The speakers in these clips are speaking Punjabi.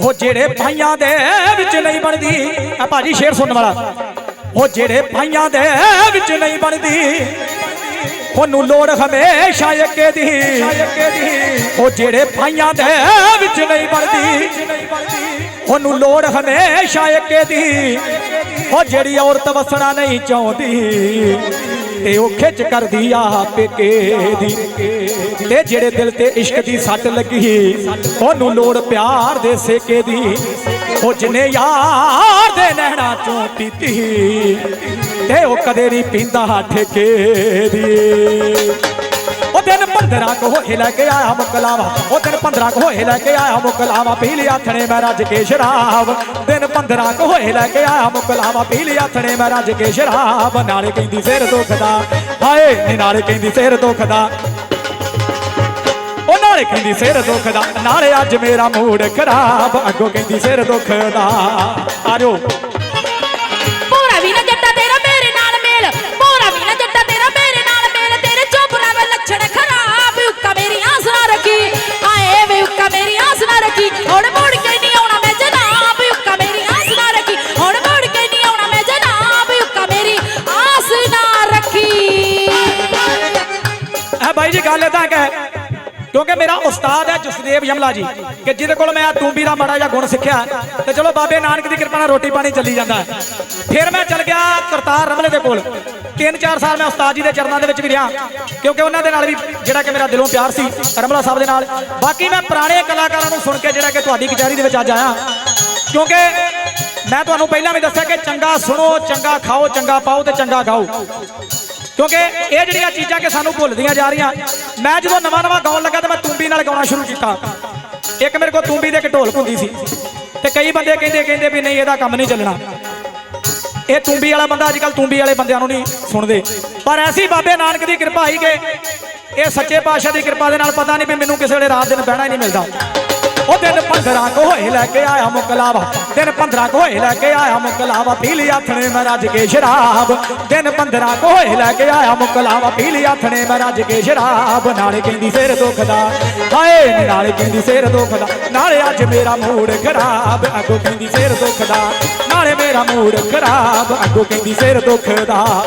ਉਹ ਜਿਹੜੇ ਭਾਈਆਂ ਦੇ ਵਿੱਚ ਨਹੀਂ ਬਣਦੀ। ਆ ਭਾਜੀ ਸ਼ੇਰ ਸੁਣਨ ਵਾਲਾ। ਉਹ ਜਿਹੜੇ ਭਾਈਆਂ ਦੇ ਵਿੱਚ ਨਹੀਂ ਬਣਦੀ। ਉਹਨੂੰ ਲੋੜ ਹਮੇਸ਼ਾ ਏਕੇ ਦੀ। ਉਹ ਜਿਹੜੇ ਭਾਈਆਂ ਦੇ ਵਿੱਚ ਨਹੀਂ ਬਣਦੀ। ਉਹਨੂੰ ਲੋੜ ਹਮੇਸ਼ਾ ਏਕੇ ਦੀ। ਉਹ ਜਿਹੜੀ ਔਰਤ ਵਸਣਾ ਨਹੀਂ ਚਾਹੁੰਦੀ। ਤੇ ਉਹ ਖਿੱਚ ਕਰਦੀ ਆ ਪੇਕੇ ਦੀ। ਤੇ ਜਿਹੜੇ ਦਿਲ ਤੇ ਇਸ਼ਕ ਦੀ ਸੱਟ ਲੱਗੀ, ਉਹਨੂੰ ਲੋੜ ਪਿਆਰ ਦੇ ਸੇਕੇ ਦੀ। ਉਹ ਜਿਨੇ ਯਾਰ ਦੇ ਨਹਿਣਾ ਚੋਂ ਪੀਤੀ, ਤੇ ਉਹ ਕਦੇ ਨਹੀਂ ਪੀਂਦਾ ਠੇਕੇ ਦੀ। ਉਹ ਦਿਨ 15 ਕੋ ਹੋਏ ਲੈ ਕੇ ਆਇਆ ਮੁਕਲਾਵਾ। ਉਹ ਦਿਨ 15 ਕੋ ਹੋਏ ਲੈ ਕੇ ਆਇਆ ਮੁਕਲਾਵਾ। ਪੀ ਲਿਆ ਮੈਂ ਰੱਜ ਕੇ ਸ਼ਰਾਬ। ਦਿਨ 15 ਕੋ ਹੋਏ ਲੈ ਕੇ ਆਇਆ ਮੁਕਲਾਵਾ। ਪੀ ਲਿਆ ਮੈਂ ਰੱਜ ਕੇ ਸ਼ਰਾਬ। ਨਾਲੇ ਕਹਿੰਦੀ ਸਿਰ ਦੁਖਦਾ। ਹਾਏ ਨਾਲੇ ਕਹਿੰਦੀ ਸਿਰ ਦੁਖਦਾ। ਉਹ ਨਾਲੇ ਕਹਿੰਦੀ ਸਿਰ ਦੁਖਦਾ। ਨਾਲੇ ਅੱਜ ਮੇਰਾ ਮੂਡ ਖਰਾਬ। ਅੱਗੋਂ ਕਹਿੰਦੀ ਸਿਰ ਦੁਖਦਾ। ਆਜੋ ਇਹ ਗੱਲ ਇਦਾਂ ਕਿ ਕਿਉਂਕਿ ਮੇਰਾ ਉਸਤਾਦ ਹੈ ਜਸਦੇਵ ਯਮਲਾ ਜੀ, ਕਿ ਜਿਹਦੇ ਕੋਲ ਮੈਂ ਆ ਤੂੰਬੀ ਦਾ ਮਾੜਾ ਜਿਹਾ ਗੁਣ ਸਿੱਖਿਆ, ਤੇ ਚਲੋ ਬਾਬੇ ਨਾਨਕ ਦੀ ਕਿਰਪਾ ਨਾਲ ਰੋਟੀ ਪਾਣੀ ਚੱਲੀ ਜਾਂਦਾ ਫਿਰ ਮੈਂ ਚੱਲ ਗਿਆ ਕਰਤਾਰ ਰਮਲੇ ਦੇ ਕੋਲ। 3-4 ਸਾਲ ਮੈਂ ਉਸਤਾਦ ਜੀ ਦੇ ਚਰਨਾਂ ਦੇ ਵਿੱਚ ਵੀ ਰਿਹਾ, ਕਿਉਂਕਿ ਉਹਨਾਂ ਦੇ ਨਾਲ ਵੀ ਜਿਹੜਾ ਕਿ ਮੇਰਾ ਦਿਲੋਂ ਪਿਆਰ ਸੀ, ਰਮਲਾ ਸਾਹਿਬ ਦੇ ਨਾਲ। ਬਾਕੀ ਮੈਂ ਪੁਰਾਣੇ ਕਲਾਕਾਰਾਂ ਨੂੰ ਸੁਣ ਕੇ ਜਿਹੜਾ ਕਿ ਤੁਹਾਡੀ ਕਚਹਿਰੀ ਦੇ ਵਿੱਚ ਅੱਜ ਆਇਆ, ਕਿਉਂਕਿ ਮੈਂ ਤੁਹਾਨੂੰ ਪਹਿਲਾਂ ਵੀ ਦੱਸਿਆ ਕਿ ਚੰਗਾ ਸੁਣੋ, ਚੰਗਾ ਖਾਓ, ਚੰਗਾ ਪਾਓ ਤੇ ਚੰਗਾ ਗਾਓ। ਕਿਉਂਕਿ ਇਹ ਜਿਹੜੀਆਂ ਚੀਜ਼ਾਂ ਕਿ ਸਾਨੂੰ ਭੁੱਲਦੀਆਂ ਜਾ ਰਹੀਆਂ, ਮੈਂ ਜਦੋਂ ਨਵਾਂ ਨਵਾਂ ਗਾਉਣ ਲੱਗਾ ਤਾਂ ਮੈਂ ਤੂੰਬੀ ਨਾਲ ਗਾਉਣਾ ਸ਼ੁਰੂ ਕੀਤਾ। ਇੱਕ ਮੇਰੇ ਕੋਲ ਤੂੰਬੀ ਦੇ ਇੱਕ ਢੋਲਕ ਹੁੰਦੀ ਸੀ ਤੇ ਕਈ ਬੰਦੇ ਕਹਿੰਦੇ ਕਹਿੰਦੇ ਵੀ ਨਹੀਂ, ਇਹਦਾ ਕੰਮ ਨਹੀਂ ਚੱਲਣਾ। ਇਹ ਤੂੰਬੀ ਵਾਲਾ ਬੰਦਾ ਅੱਜ ਕੱਲ ਤੂੰਬੀ ਵਾਲੇ ਬੰਦਿਆਂ ਨੂੰ ਨਹੀਂ ਸੁਣਦੇ। ਪਰ ਐਸੀ ਬਾਬੇ ਨਾਨਕ ਦੀ ਕਿਰਪਾ ਹੀ ਕਿ ਇਹ ਸੱਚੇ ਪਾਤਸ਼ਾਹ ਦੀ ਕਿਰਪਾ ਦੇ ਨਾਲ ਪਤਾ ਨਹੀਂ ਵੀ ਮੈਨੂੰ ਕਿਸੇ ਵੇਲੇ ਰਾਤ ਦਿਨ ਬਹਿਣਾ ਹੀ ਨਹੀਂ ਮਿਲਦਾ। ਉਹ ਦਿਨ 15 ਕੋ ਹੋਏ ਲੈ ਕੇ ਆਇਆ ਮੁਕਲਾਵਾ। ਦਿਨ 15 ਕੋ ਹੋਏ ਲੈ ਕੇ ਆਇਆ ਮੁਕਲਾਵਾ। ਪੀ ਲਈ ਆਥਣੇ ਮੈਂ ਰੱਜ ਕੇ ਸ਼ਰਾਬ। ਦਿਨ 15 ਕੋ ਹੋਏ ਲੈ ਕੇ ਆਇਆ ਮੁਕਲਾਵਾ। ਪੀ ਲਈ ਆਥਣੇ ਮੈਂ ਰੱਜ ਕੇ ਸ਼ਰਾਬ। ਨਾਲੇ ਕਹਿੰਦੀ ਸਿਰ ਦੁਖਦਾ। ਹਾਏ, ਨਾਲੇ ਕਹਿੰਦੀ ਸਿਰ ਦੁਖਦਾ। ਨਾਲੇ ਅੱਜ ਮੇਰਾ ਮੂਡ ਖਰਾਬ। ਅੱਗੋਂ ਕਹਿੰਦੀ ਸਿਰ ਦੁਖਦਾ। ਨਾਲੇ ਮੇਰਾ ਮੂਡ ਖਰਾਬ। ਅੱਗੋਂ ਕਹਿੰਦੀ ਸਿਰ ਦੁਖਦਾ।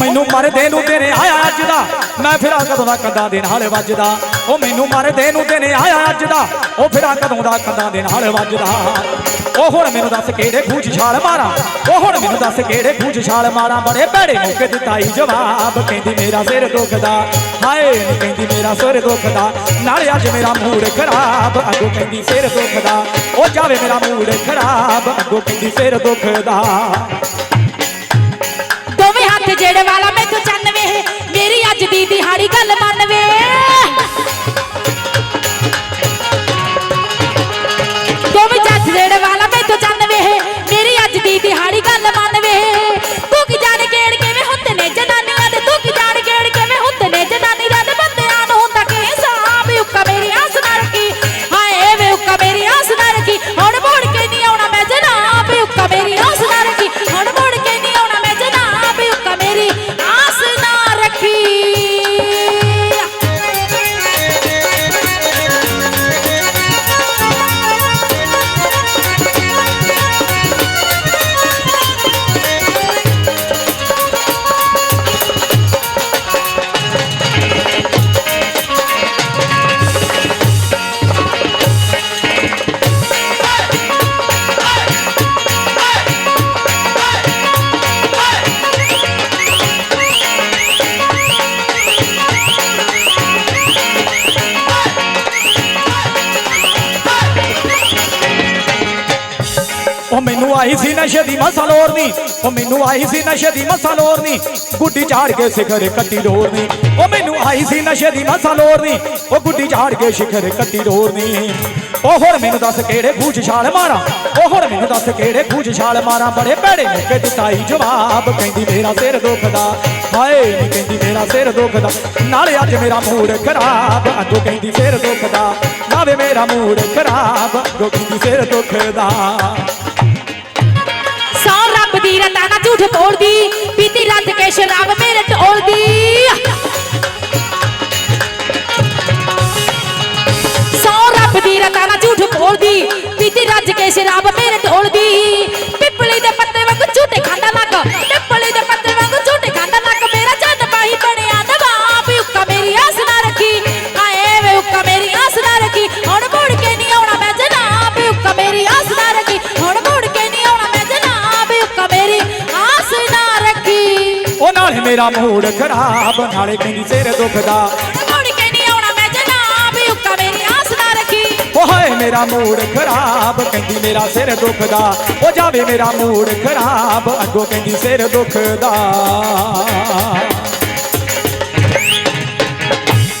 ਮੈਨੂੰ ਮਰਦੇ ਨੂੰ ਦਿਨ ਆਇਆ ਅੱਜ ਦਾ। ਮੈਂ ਫਿਰਾਂ ਕਦੋਂ ਦਾ ਕੰਦਾ ਦੇ ਨਾਲ ਵੱਜਦਾ। ਉਹ ਮੈਨੂੰ ਮਰਦੇ ਨੂੰ ਦਿਨ ਆਇਆ ਅੱਜ ਦਾ। ਉਹ ਫਿਰਾਂ ਕਦੋਂ ਦਾ ਕੰਦਾ ਦੇ ਨਾਲ ਵੱਜਦਾ। ਉਹ ਹੁਣ ਮੈਨੂੰ ਦੱਸ ਕਿਹੜੇ ਖੂਹ ਛਾਲ ਮਾਰਾਂ। ਉਹ ਹੁਣ ਮੈਨੂੰ ਦੱਸ ਕਿਹੜੇ ਖੂਹ ਛਾਲ ਮਾਰਾਂ। ਬੜੇ ਭੈੜੇ ਮੌਕੇ ਦਿੱਤਾ ਹੀ ਜਵਾਬ ਕਹਿੰਦੀ, ਮੇਰਾ ਸਿਰ ਦੁਖਦਾ। ਹਾਏ, ਨੀ ਕਹਿੰਦੀ, ਮੇਰਾ ਸਿਰ ਦੁਖਦਾ। ਨਾਲੇ ਅੱਜ ਮੇਰਾ ਮੂਡ ਖਰਾਬ, ਅੱਗੋਂ ਕਹਿੰਦੀ, ਸਿਰ ਦੁਖਦਾ। ਉਹ ਜਾਵੇ ਮੇਰਾ ਮੂਡ ਖਰਾਬ, ਅੱਗੋਂ ਕਹਿੰਦੀ, ਸਿਰ ਦੁਖਦਾ। ਅੱਜ ਦੀ ਦਿਹਾੜੀ ਗੱਲ ਉਹ ਮੈਨੂੰ ਆਈ ਸੀ ਨਸ਼ੇ ਦੀ ਮਸਾ ਲੋਰਨੀ ਉਹ ਮੈਨੂੰ ਆਈ ਸੀ ਨਸ਼ੇ ਦੀ ਮਸਾ ਲੋਰਨੀ ਗੁੱਡੀ ਝਾੜ ਕੇ ਸਿਖਰ ਕੱਟੀ ਡੋਰਨੀ ਉਹ ਮੈਨੂੰ ਆਈ ਸੀ ਨਸ਼ੇ ਦੀ ਮਸਾ ਲੋਰਨੀ ਉਹ ਗੁੱਡੀ ਝਾੜ ਕੇ ਸਿਖਰ ਕੱਟੀ ਡੋਰਨੀ ਉਹ ਹੁਣ ਮੈਨੂੰ ਦੱਸ ਕਿਹੜੇ ਖੂਚ ਛਾਲ ਮਾਰਾਂ। ਉਹ ਹੁਣ ਮੈਨੂੰ ਦੱਸ ਕਿਹੜੇ ਖੂਚ ਛਾਲ ਮਾਰਾਂ। ਬੜੇ ਭੈੜੇ ਮੁੱਕੇ ਦਿੱਤਾਈ ਜਵਾਬ। ਕਹਿੰਦੀ ਮੇਰਾ ਸਿਰ ਦੁਖਦਾ। ਹਾਏ ਨੀ ਕਹਿੰਦੀ ਮੇਰਾ ਸਿਰ ਦੁਖਦਾ। ਨਾਲੇ ਅੱਜ ਮੇਰਾ ਮੂਡ ਖਰਾਬ। ਅੱਗੋਂ ਕਹਿੰਦੀ ਸਿਰ ਦੁਖਦਾ। ਨਾਵੇ ਮੇਰਾ ਮੂਡ ਖਰਾਬ। ਅੱਗੋਂ ਕਹਿੰਦੀ ਸਿਰ ਦੁਖਦਾ। ਸੌ ਦੀ ਰਤਾ ਝੂਠ ਬੋਲਦੀ ਪੀਤੀ ਰੱਜ ਕੇ ਸ਼ਰਾਬ ਮੇਰੇ ਢੋਲਦੀ ਸੌ ਰੱਬ ਦੀ ਰਤਾ ਨਾ ਝੂਠ ਬੋਲਦੀ ਪੀਤੀ ਰੱਜ ਕੇ ਸ਼ਰਾਬ ਮੇਰੇ ਢੋਲਦੀ ਮੇਰਾ ਮੂਡ ਖਰਾਬ ਨਾਲੇ ਕਹਿੰਦੀ ਸਿਰ ਦੁਖਦਾ ਮੁੜ ਕੇ ਨਹੀਂ ਆਉਣਾ ਮੈਂ ਜਨਾਬ ਉੱਕਾ ਮੇਰੀ ਆਸ ਨਾ ਰੱਖੀ। ਹਾਏ ਮੇਰਾ ਮੂਡ ਖਰਾਬ ਕਹਿੰਦੀ ਮੇਰਾ ਸਿਰ ਦੁਖਦਾ। ਉਹ ਜਾਵੇ ਮੇਰਾ ਮੂਡ ਖਰਾਬ ਅੱਗੋਂ ਕਹਿੰਦੀ ਸਿਰ ਦੁਖਦਾ।